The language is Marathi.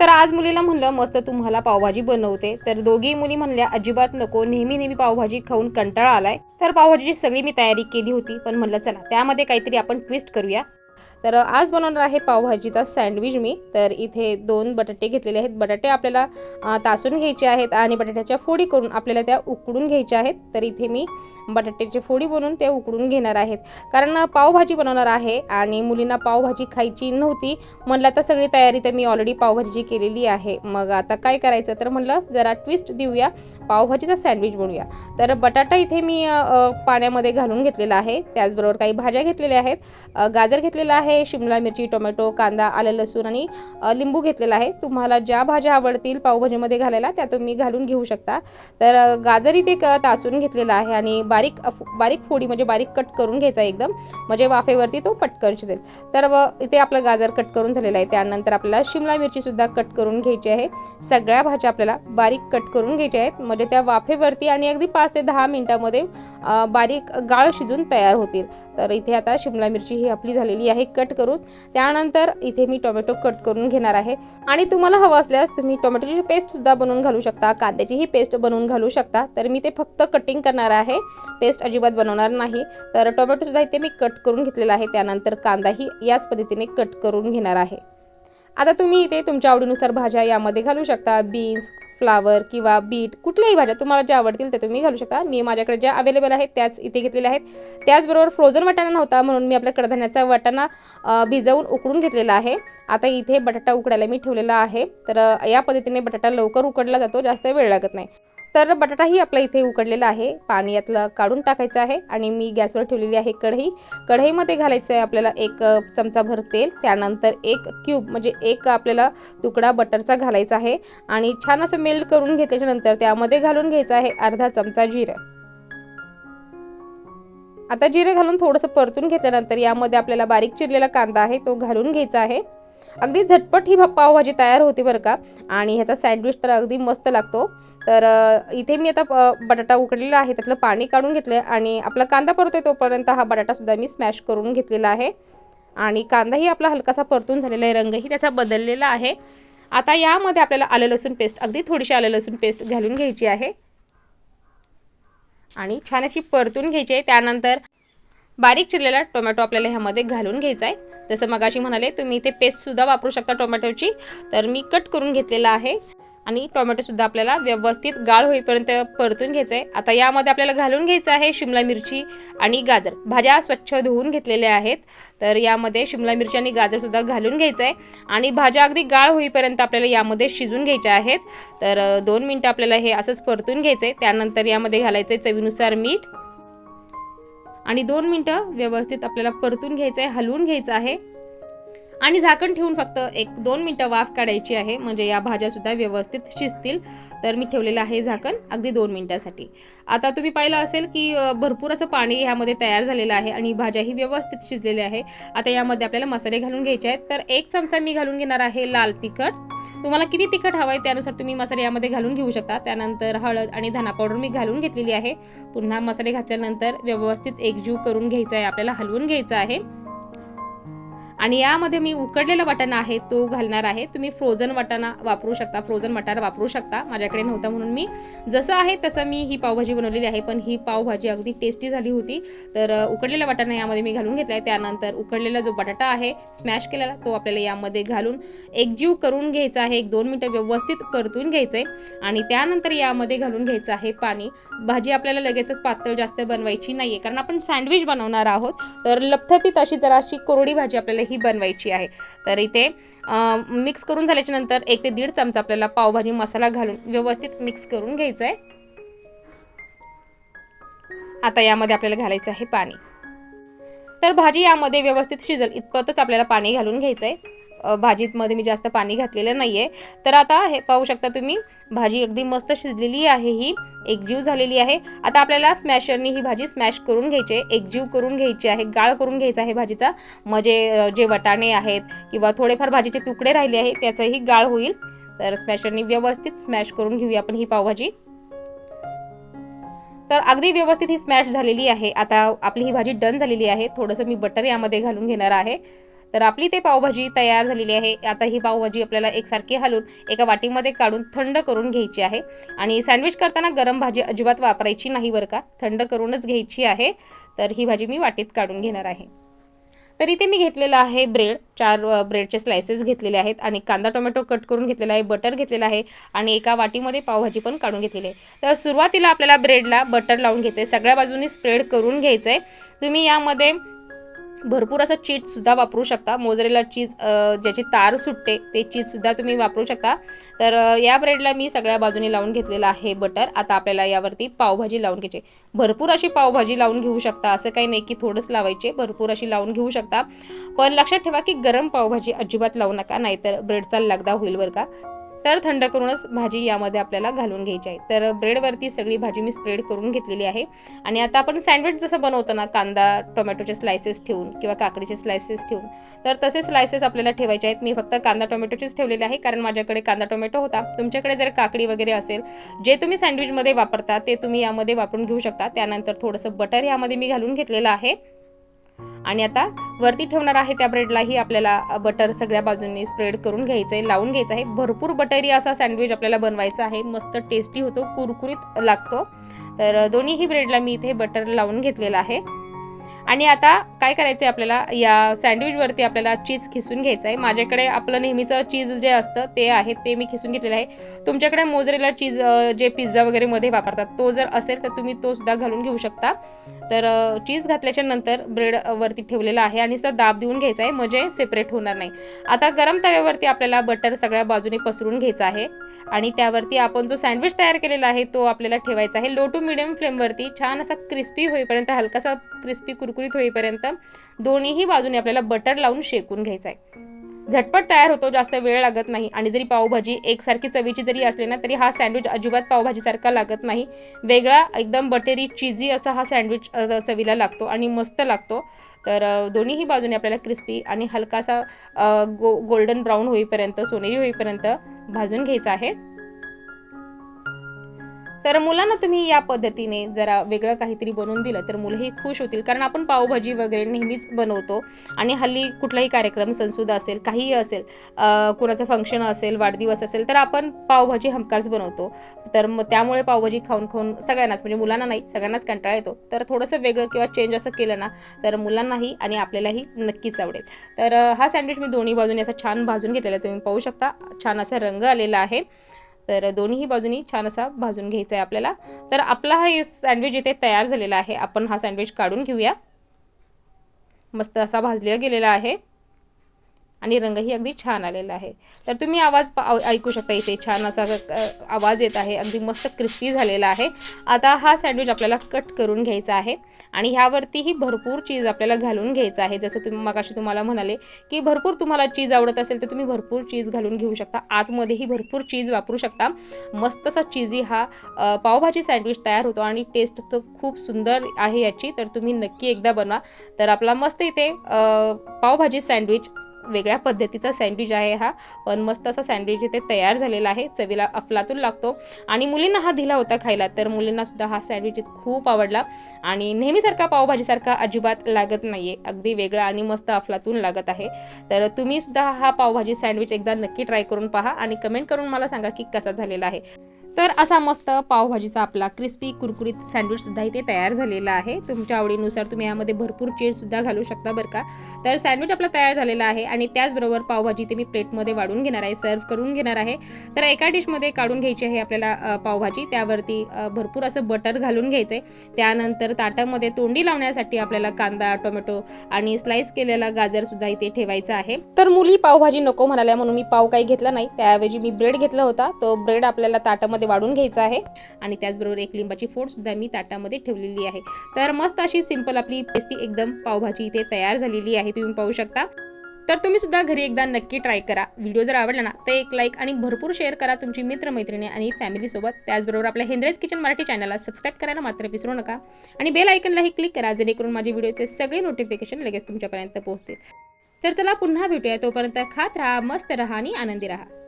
तर आज मुलीला म्हणलं मस्त तुम्हाला पावभाजी बनवते. तर दोघी मुली म्हणल्या अजिबात नको नेहमी नेहमी पावभाजी खाऊन कंटाळा आलाय. तर पावभाजीची सगळी मी तयारी केली होती पण म्हणलं चला त्यामध्ये काहीतरी आपण ट्विस्ट करूया. तर आज बनवणार आहे पावभाजीचा सँडविच मी. तर इथे दोन बटाटे घेतलेले आहेत. बटाटे आपल्याला तासून घ्यायचे आहेत आणि बटाट्याच्या फोडी करून आपल्याला त्या उकडून घ्यायच्या आहेत. तर इथे मी बटाट्याची फोडी बनवून त्या उकडून घेणार आहेत. कारण पावभाजी बनवणार आहे आणि मुलींना पावभाजी खायची नव्हती. म्हणलं आता सगळी तयारी तर मी ऑलरेडी पावभाजीची केलेली आहे. मग आता काय करायचं? तर म्हणलं जरा ट्विस्ट देऊया. पावभाजीचा सँडविच बनवूया. तर बटाटा इथे मी पाण्यामध्ये घालून घेतलेला आहे. त्याचबरोबर काही भाज्या घेतलेल्या आहेत. गाजर घेतलेला आहे. शिमला मिरची टोमॅटो कांदा आलं लसूण आणि लिंबू घेतलेला आहे. तुम्हाला ज्या भाज्या आवडतील पावभाजीमध्ये घालायला त्या तुम्ही घालून घेऊ शकता. तर गाजर इथे तासून घेतलेला आहे आणि बारीक बारीक फोडी म्हणजे बारीक कट करून घ्यायचा एकदम. म्हणजे वाफेवरती तो पटकन शिजेल तर व इथे आपलं गाजर कट करून झालेला आहे. त्यानंतर आपल्याला शिमला मिरचीसुद्धा कट करून घ्यायची आहे. सगळ्या भाज्या आपल्याला बारीक कट करून घ्यायच्या आहेत. म्हणजे त्या वाफेवरती आणि अगदी पाच ते दहा मिनिटामध्ये बारीक गाळ शिजून तयार होतील. तर इथे आता शिमला मिरची ही आपली झालेली आहे. कट करून त्यानंतर इथे मी टोमॅटो कट करून घेणार आहे. आणि तुम्हाला हवं असल्यास तुम्ही टोमॅटोची पेस्टसुद्धा बनवून घालू शकता कांद्याचीही पेस्ट बनवून घालू शकता. तर मी ते फक्त कटिंग करणार आहे. पेस्ट अजिबात बनवणार नाही. तर टोमॅटोसुद्धा इथे मी कट करून घेतलेला आहे. त्यानंतर कांदाही याच पद्धतीने कट करून घेणार आहे. आता तुम्ही इथे तुमच्या आवडीनुसार भाज्या यामध्ये घालू शकता. बीन्स फ्लावर किंवा बीट कुठल्याही भाज्या तुम्हाला ज्या आवडतील त्या तुम्ही घालू शकता. मी माझ्याकडे ज्या अवेलेबल आहेत त्याच इथे घेतलेल्या आहेत. त्याचबरोबर फ्रोझन वाटाणा नव्हता म्हणून मी आपल्या कडधान्याचा वाटाणा भिजवून उकडून घेतलेला आहे. आता इथे बटाटा उकडायला मी ठेवलेला आहे. तर या पद्धतीने बटाटा लवकर उकडला जातो. जास्त वेळ लागत नाही. तर बटाटाही आपला इथे उकडलेला आहे. पाणी यातलं काढून टाकायचं आहे आणि मी गॅसवर ठेवलेली आहे कढई. कढईमध्ये घालायचं आहे आपल्याला एक चमचा चमचाभर तेल. त्यानंतर एक क्यूब म्हणजे एक आपल्याला तुकडा बटरचा घालायचा आहे आणि छान असं मेल्ट करून घेतल्याच्या नंतर त्यामध्ये घालून घ्यायचं आहे अर्धा चमचा जिरं. आता जिरे घालून थोडंसं परतून घेतल्यानंतर यामध्ये आपल्याला बारीक चिरलेला कांदा आहे तो घालून घ्यायचा आहे. अगदी झटपट ही पावभाजी तयार होते बरं का? आणि ह्याचा सँडविच तर अगदी मस्त लागतो. तर इथे मी आता बटाटा उकडलेला आहे त्यातलं पाणी काढून घेतलं आणि आपला कांदा परतोय तोपर्यंत हा बटाटासुद्धा मी स्मॅश करून घेतलेला आहे. आणि कांदाही आपला हलकासा परतून झालेला आहे रंगही त्याचा बदललेला आहे. आता यामध्ये आपल्याला आलं लसूण पेस्ट अगदी थोडीशी आलं लसूण पेस्ट घालून घ्यायची आहे. आणि छान अशी परतून घ्यायची आहे. त्यानंतर बारीक चिरलेला टोमॅटो आपल्याला ह्यामध्ये घालून घ्यायचा आहे. जसं मगाशी म्हणाले तुम्ही इथे पेस्टसुद्धा वापरू शकता टोमॅटोची. तर मी कट करून घेतलेला आहे. आणि टोमॅटोसुद्धा आपल्याला व्यवस्थित गाळ होईपर्यंत परतून घ्यायचं आहे आता यामध्ये आपल्याला घालून घ्यायचं आहे शिमला मिरची आणि गाजर. भाज्या स्वच्छ धुवून घेतलेल्या आहेत. तर यामध्ये शिमला मिरची आणि गाजरसुद्धा घालून घ्यायचं आहे आणि भाज्या अगदी गाळ होईपर्यंत आपल्याला यामध्ये शिजून घ्यायच्या आहेत. तर दोन मिनटं आपल्याला हे असंच परतून घ्यायचं आहे त्यानंतर यामध्ये घालायचं आहे चवीनुसार मीठ. आणि दोन मिनटं व्यवस्थित आपल्याला परतून घ्यायचं आहे हलवून घ्यायचं आहे. आणि झाकण ठेवून फक्त एक दोन मिनटं वाफ काढायची आहे. म्हणजे या भाज्या सुद्धा व्यवस्थित शिजतील. तर मी ठेवलेलं आहे झाकण अगदी दोन मिनटासाठी. आता तुम्ही पाहिलं असेल की भरपूर असं पाणी ह्यामध्ये तयार झालेलं आहे आणि भाज्याही व्यवस्थित शिजलेल्या आहे. आता यामध्ये आपल्याला मसाले घालून घ्यायचे आहेत. तर एक चमचा मी घालून घेणार आहे लाल तिखट. तुम्हाला किती तिखट हवं आहे त्यानुसार तुम्ही मसाले यामध्ये घालून घेऊ शकता. त्यानंतर हळद आणि धना पावडर मी घालून घेतलेली आहे. पुन्हा मसाले घातल्यानंतर व्यवस्थित एकजीव करून घ्यायचा आहे. आपल्याला हलवून घ्यायचं आहे. आणि यामध्ये मी उकडलेला वाटाणा आहे तो घालणार आहे. तुम्ही फ्रोझन वाटाणा वापरू शकता फ्रोझन मटार वापरू शकता. माझ्याकडे नव्हता म्हणून मी जसं आहे तसं मी ही पावभाजी बनवलेली आहे. पण ही पावभाजी अगदी टेस्टी झाली होती. तर उकडलेला वाटाणा यामध्ये मी घालून घेतला आहे त्यानंतर उकडलेला जो बटाटा आहे स्मॅश केलेला तो आपल्याला यामध्ये घालून एकजीव करून घ्यायचा आहे. एक दोन मिनटं व्यवस्थित परतून घ्यायचं आहे आणि त्यानंतर यामध्ये घालून घ्यायचं आहे पाणी. भाजी आपल्याला लगेचच पातळ जास्त बनवायची नाही आहे कारण आपण सँडविच बनवणार आहोत. तर लपथपीत अशी जराशी कोरडी भाजी आपल्याला ही बनवायची आहे. तर इथे मिक्स करून झाल्याच्यानंतर एक ते दीड चमचा आपल्याला पावभाजी मसाला घालून व्यवस्थित मिक्स करून घ्यायचं आहे आता यामध्ये आपल्याला घालायचं आहे पाणी. तर भाजी यामध्ये व्यवस्थित शिजल इतपतच आपल्याला पाणी घालून घ्यायचं आहे भाजीतमध्ये भाजीमध्ये मी जास्त पाणी घातलेलं नाही आहे तर आता हे पाहू शकता तुम्ही भाजी अगदी मस्त शिजलेली आहे ही एकजीव झालेली आहे. आता आपल्याला स्मॅशरनी ही भाजी स्मॅश करून घ्यायची आहे एकजीव करून घ्यायची आहे गाळ करून घ्यायचा आहे भाजीचा. म्हणजे जे वटाणे आहेत किंवा थोडेफार भाजीचे तुकडे राहिले आहे त्याचंही गाळ होईल. तर स्मॅशरनी व्यवस्थित स्मॅश करून घेऊया आपण ही पावभाजी. तर अगदी व्यवस्थित ही स्मॅश झालेली आहे. आता आपली ही भाजी डन झालेली आहे. थोडंसं मी बटर यामध्ये घालून घेणार आहे. तर आपली ते पावभाजी तयार झालेली आहे. आता ही पावभाजी आपल्याला एकसारखी हलून एका वाटीमध्ये काढून थंड करून घ्यायची आहे. आणि सँडविच करताना गरम भाजी अजिबात वापरायची नाही बरं का. थंड करूनच घ्यायची आहे. तर ही भाजी मी वाटीत काढून घेणार आहे. तर इथे मी घेतलेलं आहे ब्रेड. चार ब्रेडचे स्लायसेस घेतलेले आहेत आणि कांदा टोमॅटो कट करून घेतलेला आहे बटर घेतलेलं आहे आणि एका वाटीमध्ये पावभाजी पण काढून घेतलेली आहे. तर सुरुवातीला आपल्याला ब्रेडला बटर लावून घ्यायचं आहे सगळ्या बाजूनी स्प्रेड करून घ्यायचं आहे तुम्ही यामध्ये भरपूर असं चीजसुद्धा वापरू शकता. मोजरेला चीज ज्याची तार सुटते ते चीजसुद्धा तुम्ही वापरू शकता. तर या ब्रेडला मी सगळ्या बाजूने लावून घेतलेलं आहे बटर आता आपल्याला यावरती पावभाजी लावून घ्यायची भरपूर अशी पावभाजी लावून घेऊ शकता. असं काही नाही की थोडंच लावायचे भरपूर अशी लावून घेऊ शकता. पण लक्षात ठेवा की गरम पावभाजी अजिबात लावू नका नाहीतर ब्रेडचा लगदा होईल बरं का. तर थंड करूनच भाजी यामध्ये आपल्याला घालून घ्यायची आहे. तर ब्रेडवरती सगळी भाजी मी स्प्रेड करून घेतलेली आहे. आणि आता आपण सँडविच जसं बनवतो ना कांदा टोमॅटोचे स्लायसेस ठेवून किंवा काकडीचे स्लायसेस ठेवून तर तसे स्लायसेस आपल्याला ठेवायचे आहेत. मी फक्त कांदा टोमॅटोचेच ठेवलेले आहे कारण माझ्याकडे कांदा टोमॅटो होता. तुमच्याकडे जर काकडी वगैरे असेल जे तुम्ही सँडविचमध्ये वापरता ते तुम्ही यामध्ये वापरून घेऊ शकता. त्यानंतर थोडंसं बटर यामध्ये मी घालून घेतलेलं आहे. आणि आता वरती ठेवणार आहे त्या ब्रेडलाही आपल्याला बटर सगळ्या बाजूंनी स्प्रेड करून घ्यायचं आहे लावून घ्यायचं आहे भरपूर बटरी असा सँडविच आपल्याला बनवायचा आहे. मस्त टेस्टी होतो कुरकुरीत लागतो. तर दोन्हीही ब्रेडला मी इथे बटर लावून घेतलेलं आहे. आणि आता काय करायचं आहे आपल्याला? या सँडविचवरती आपल्याला चीज खिसून घ्यायचं आहे माझ्याकडे आपलं नेहमीचं चीज जे असतं ते आहे ते मी खिसून घेतलेलं आहे. तुमच्याकडे मोजरेला चीज जे पिझ्झा वगैरे मध्ये वापरतात तो जर असेल तर तुम्ही तो सुद्धा घालून घेऊ शकता. तर चीज घातल्याच्या नंतर ब्रेड वरती ठेवलेला आहे आणि सुद्धा दाब देऊन घ्यायचा आहे म्हणजे सेपरेट होणार नाही. आता गरम तव्यावरती आपल्याला बटर सगळ्या बाजूने पसरून घ्यायचं आहे आणि त्यावरती आपण जो सँडविच तयार केलेला आहे तो आपल्याला ठेवायचा आहे. लो टू मिडियम फ्लेमवरती छान असा क्रिस्पी होईपर्यंत हलकासा क्रिस्पी कुरकुरीत होईपर्यंत दोन्हीही बाजूने आपल्याला बटर लावून शेकून घ्यायचा आहे झटपट तयार होतो जास्त वेळ लागत नाही. आणि जरी पावभाजी एकसारखी चवीची जरी असली ना तरी हा सँडविच अजिबात पावभाजीसारखा लागत नाही. वेगळा एकदम बटेरी चिझी असा हा सँडविच चवीला लागतो आणि मस्त लागतो. तर दोन्हीही बाजूने आपल्याला क्रिस्पी आणि हलकासा गो गोल्डन ब्राऊन होईपर्यंत सोनेरी होईपर्यंत भाजून घ्यायचा आहे. तर मुलांना तुम्ही या पद्धतीने जरा वेगळं काहीतरी बनवून दिलं तर मुलंही खुश होतील. कारण आपण पावभाजी वगैरे नेहमीच बनवतो आणि हल्ली कुठलाही कार्यक्रम संसुद असेल काहीही असेल कुणाचं फंक्शन असेल वाढदिवस असेल तर आपण पावभाजी हमखास बनवतो. तर मग त्यामुळे पावभाजी खाऊन खाऊन सगळ्यांनाच म्हणजे मुलांना नाही सगळ्यांनाच कंटाळा येतो. तर थोडंसं वेगळं किंवा चेंज असं केलं ना तर मुलांनाही आणि आपल्यालाही नक्कीच आवडेल. तर हा सँडविच मी दोन्ही बाजूने असा छान भाजून घेतलेला आहे. तुम्ही पाहू शकता छान असा रंग आलेला आहे. तर दोन्हीही बाजूनी छान असा भाजून घ्यायचा आहे आपल्याला. तर आपला हा सँडविच इथे तयार झालेला आहे. आपण हा सँडविच काढून घेऊया. मस्त असा भाजलेला गेलेला आहे. आणि रंगही अगदी छान आलेला आहे. तर तुम्ही आवाज पा- ऐकू शकता इथे. छान असा आवाज येत आहे. अगदी मस्त क्रिस्पी झालेला आहे. आता हा सँडविच आपल्याला कट करून घ्यायचा आहे. आणि ह्यावरतीही भरपूर चीज आपल्याला घालून घ्यायचं आहे. जसं तुम्ही मगाशी तुम्हाला म्हणाले की भरपूर तुम्हाला चीज आवडत असेल तर तुम्ही भरपूर चीज घालून घेऊ शकता. आतमध्येही भरपूर चीज वापरू शकता. मस्त असा चीजी हा पावभाजी सँडविच तयार होतो आणि टेस्ट तर खूप सुंदर आहे याची. तर तुम्ही नक्की एकदा बनवा. तर आपला मस्त इथे पावभाजी सँडविच वेगळ्या पद्धतीचा सँडविच आहे हा. पण मस्त असा सँडविच इथे तयार झालेला आहे. चवीला अफलातून लागतो. आणि मुलींना हा दिला होता खायला तर मुलींना सुद्धा हा सँडविच खूप आवडला. आणि नेहमीसारखा पावभाजीसारखा अजिबात लागत नाही आहे अगदी वेगळा आणि मस्त अफलातून लागत आहे. तर तुम्ही सुद्धा हा पावभाजी सँडविच एकदा नक्की ट्राय करून पहा आणि कमेंट करून मला सांगा की कसा झालेला आहे. तर असा मस्त पावभाजीचा आपला क्रिस्पी कुरकुरीत सँडविचसुद्धा इथे तयार झालेला आहे. तुमच्या आवडीनुसार तुम्ही यामध्ये भरपूर चीजसुद्धा घालू शकता बरं का. तर सँडविच आपला तयार झालेला आहे. आणि त्याचबरोबर पावभाजी ते मी प्लेटमध्ये वाढून घेणार आहे सर्व करून घेणार आहे. तर एका डिशमध्ये काढून घ्यायची आहे आपल्याला पावभाजी. त्यावरती भरपूर असं बटर घालून घ्यायचं आहे त्यानंतर ताटामध्ये तोंडी लावण्यासाठी आपल्याला कांदा टोमॅटो आणि स्लाइस केलेला गाजरसुद्धा इथे ठेवायचा आहे. तर मुली पावभाजी नको म्हणाल्या म्हणून मी पाव काही घेतला नाही. त्याऐवजी मी ब्रेड घेतला होता. तो ब्रेड आपल्याला ताटामध्ये वाढून घ्यायचा आहे. आणि त्याचबरोबर एक लिंबाची फोडसुद्धा मी ताटामध्ये ठेवलेली आहे. तर मस्त अशी सिंपल आपली टेस्टी एकदम पावभाजी इथे तयार झालेली आहे. तुम्ही पाहू शकता. तर तुम्ही सुद्धा घरी एकदा नक्की ट्राय करा. व्हिडिओ जर आवडला ना तर एक लाईक आणि भरपूर शेअर करा तुमची मित्रमैत्रिणी आणि फॅमिलीसोबत त्याचबरोबर आपल्या हेंद्रेज किचन मराठी चॅनलला सबस्क्राईब करायला मात्र विसरू नका. आणि बेल आयकनलाही क्लिक करा जेणेकरून माझे व्हिडिओचे सगळे नोटिफिकेशन लगेच तुमच्यापर्यंत पोहोचतील. तर चला पुन्हा भेटूया. तोपर्यंत खात राहा मस्त राहा आणि आनंदी राहा.